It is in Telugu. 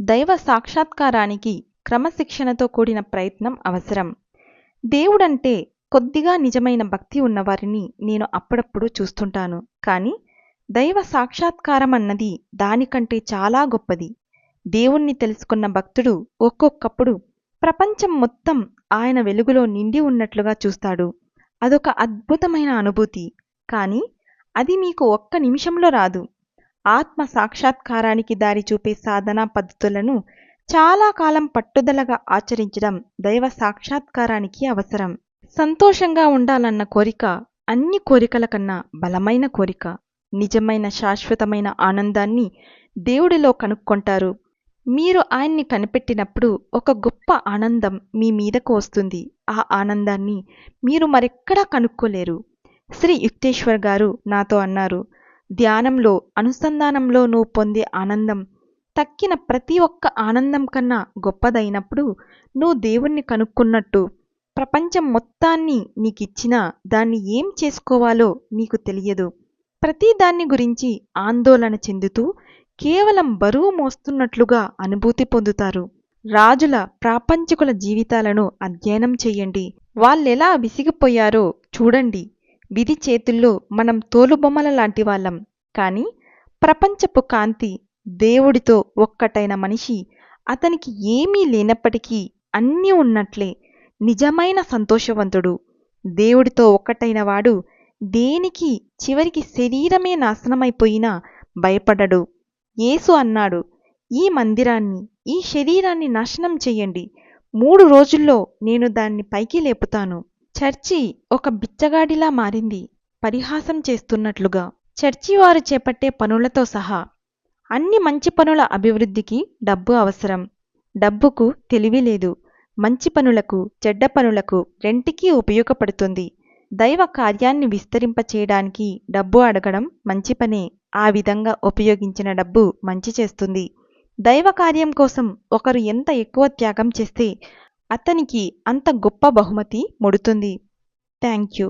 దైవ సాక్షాత్కారానికి క్రమశిక్షణతో కూడిన ప్రయత్నం అవసరం. దేవుడంటే కొద్దిగా నిజమైన భక్తి ఉన్నవారిని నేను అప్పుడప్పుడు చూస్తుంటాను. కానీ దైవ సాక్షాత్కారం అన్నది దానికంటే చాలా గొప్పది. దేవుణ్ణి తెలుసుకున్న భక్తుడు ఒక్కొక్కప్పుడు ప్రపంచం మొత్తం ఆయన వెలుగులో నిండి ఉన్నట్లుగా చూస్తాడు. అదొక అద్భుతమైన అనుభూతి. కానీ అది మీకు ఒక్క నిమిషంలో రాదు. ఆత్మ సాక్షాత్కారానికి దారి చూపే సాధనా పద్ధతులను చాలా కాలం పట్టుదలగా ఆచరించడం దైవ సాక్షాత్కారానికి అవసరం. సంతోషంగా ఉండాలన్న కోరిక అన్ని కోరికల కన్నా బలమైన కోరిక. నిజమైన శాశ్వతమైన ఆనందాన్ని దేవుడిలో కనుక్కొంటారు. మీరు ఆయన్ని కనిపెట్టినప్పుడు ఒక గొప్ప ఆనందం మీ మీదకు వస్తుంది. ఆ ఆనందాన్ని మీరు మరెక్కడా కనుక్కోలేరు. శ్రీ యుక్తేశ్వర్ గారు నాతో అన్నారు ధ్యానంలో అనుసంధానంలో నువ్వు పొందే ఆనందం తక్కిన ప్రతి ఒక్క ఆనందం కన్నా గొప్పదైనప్పుడు నువ్వు దేవుణ్ణి కనుక్కున్నట్టు ప్రపంచం మొత్తాన్ని నీకిచ్చినా దాన్ని ఏం చేసుకోవాలో నీకు తెలియదు. ప్రతి దాన్ని గురించి ఆందోళన చెందుతూ కేవలం బరువు మోస్తున్నట్లుగా అనుభూతి పొందుతారు. రాజుల ప్రాపంచికుల జీవితాలను అధ్యయనం చెయ్యండి. వాళ్ళెలా విసిగిపోయారో చూడండి. విధి చేతుల్లో మనం తోలుబొమ్మల లాంటి వాళ్ళం. కానీ ప్రపంచపు కాంతి దేవుడితో ఒక్కటైన మనిషి అతనికి ఏమీ లేనప్పటికీ అన్నీ ఉన్నట్లే నిజమైన సంతోషవంతుడు. దేవుడితో ఒక్కటైన వాడు దేనికి చివరికి శరీరమే నాశనమైపోయినా భయపడడు. యేసు అన్నాడు ఈ మందిరాన్ని ఈ శరీరాన్ని నాశనం చెయ్యండి మూడు రోజుల్లో నేను దాన్ని పైకి లేపుతాను. చర్చి ఒక బిచ్చగాడిలా మారింది. పరిహాసం చేస్తున్నట్లుగా. చర్చి వారు చేపట్టే పనులతో సహా అన్ని మంచి పనుల అభివృద్ధికి డబ్బు అవసరం. డబ్బుకు తెలివి లేదు. మంచి పనులకు చెడ్డ పనులకు రెంటికీ ఉపయోగపడుతుంది. దైవ కార్యాన్ని విస్తరింపచేయడానికి డబ్బు అడగడం మంచి పనే. ఆ విధంగా ఉపయోగించిన డబ్బు మంచి చేస్తుంది. దైవ కార్యం కోసం ఒకరు ఎంత ఎక్కువ త్యాగం చేస్తే అతనికి అంత గొప్ప బహుమతి ముడుతుంది. Thank you.